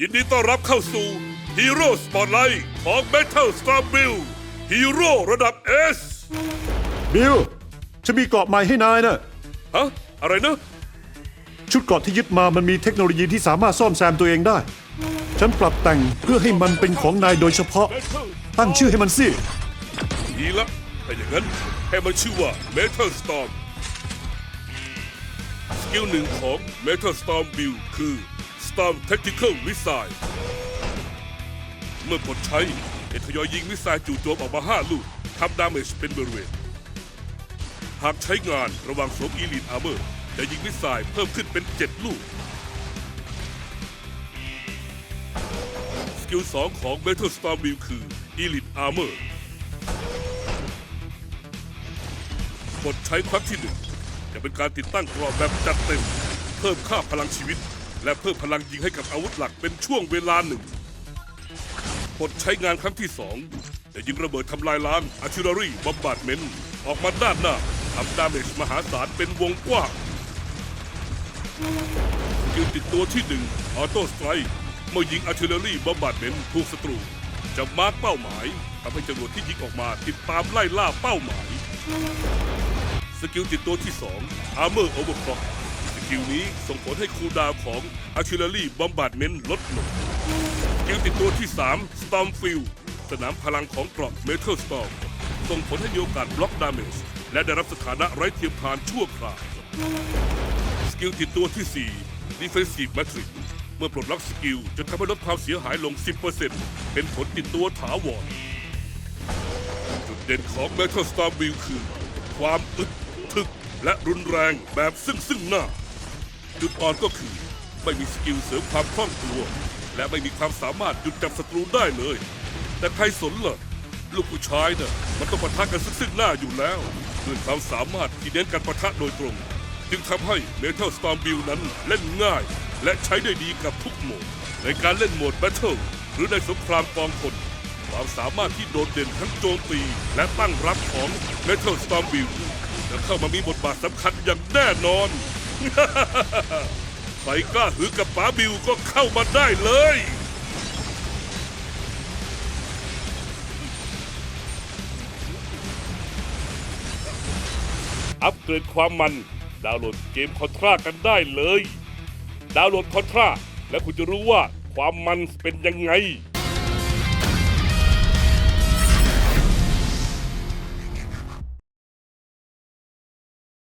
ยินดีต้อนรับเข้าสู่ฮีโร่สปอตไลท์ของ Battle Star Bill ฮีโร่ระดับ S บิลฉันมีเกราะใหม่ให้นายนะฮะ อะไรนะ ชุดเกราะที่ยึดมามันมีเทคโนโลยีที่สามารถซ่อมแซมตัวเองได้ ฉันปรับแต่งเพื่อให้มันเป็นของนายโดยเฉพาะ ตั้งชื่อให้มันสิ ดีละถ้าอย่างนั้นให้มันชื่อว่า Metal Storm สกิลหนึ่งของ Metal Storm Bill คือ Storm Tactical Missile เมื่อกดใช้จะทยอยยิงมิสไซล์จู่โจมออกมา 5 ลูกทำดาเมจเป็นบริเวณ หากใช้งานระว่างสวม Elite Armor จะยิงมิสไซล์เพิ่มขึ้นเป็น 7 ลูก สกิล 2 ของ Metal Storm Bill คือ Elite Armor กดใช้ครั้งที่หนึ่งจะเป็นการติดตั้งกรอบแบบจัดเต็ม เพิ่มค่าพลังชีวิต และเพิ่มพลังยิงให้กับอาวุธหลักเป็นช่วงเวลาหนึ่งกดใช้งานครั้งที่สองจะยิงระเบิดทำลายล้าง artillery bombardment ออกมาด้านหน้าทำดาเมจมหาศาลเป็นวงกว้างสกิลติดตัวที่หนึ่งออโต้สไตร์เมื่อยิง artillery bombardment ถูกศัตรู จะมาร์กเป้าหมายทำให้จรวดที่ยิงออกมาติดตามไล่ล่าเป้าหมาย สกิลติดตัวที่2 Armor Overclock สกิ ลนี้ส่งผลให้คูลดาวน์ของ Artillery Bombardment ลดลงสกิลติดตัวที่ 3 Stormfield สนามพลังของเกราะ Metal Storm ส่งผลให้มีโอกาสบล็อกดาเมจและได้รับสถานะไร้เทียมทานชั่วคราวสกิลติดตัวที่ 4 Defensive Matrix เมื่อปลดล็อกสกิลจะทำให้ลดความเสียหายลง 10%เป็นผลติดตัวถาวรจุดเด่นของ Metal Storm Bill คือ ความอึดถึกและรุนแรงแบบซึ่งซึ่งหน้า จุดอ่อนก็คือ ไม่มีสกิลเสริมความคล่องตัว และไม่มีความสามารถหยุดจับศัตรูได้เลย แต่ใครสนล่ะลูกผู้ชายน่ะมันต้องปะทะกันซึ่งหน้าอยู่แล้วด้วยความสามารถที่เน้นการปะทะโดยตรง จึงทำให้ Metal Storm Bill นั้นเล่นง่าย และใช้ได้ดีกับทุกโหมด ในการเล่นโหมด Battle หรือในสงครามกองพลความสามารถที่โดดเด่นทั้งโจมตี และตั้งรับของ Metal Storm Bill จะเข้ามามีบทบาทสำคัญอย่างแน่นอน ใครกล้าหือกับป๋าบิวก็เข้ามาได้เลย อัปเกรดความมัน ดาวน์โหลดเกมคอนทรากันได้เลย ดาวน์โหลดคอนทราแล้วคุณจะรู้ว่าความมันเป็นยังไง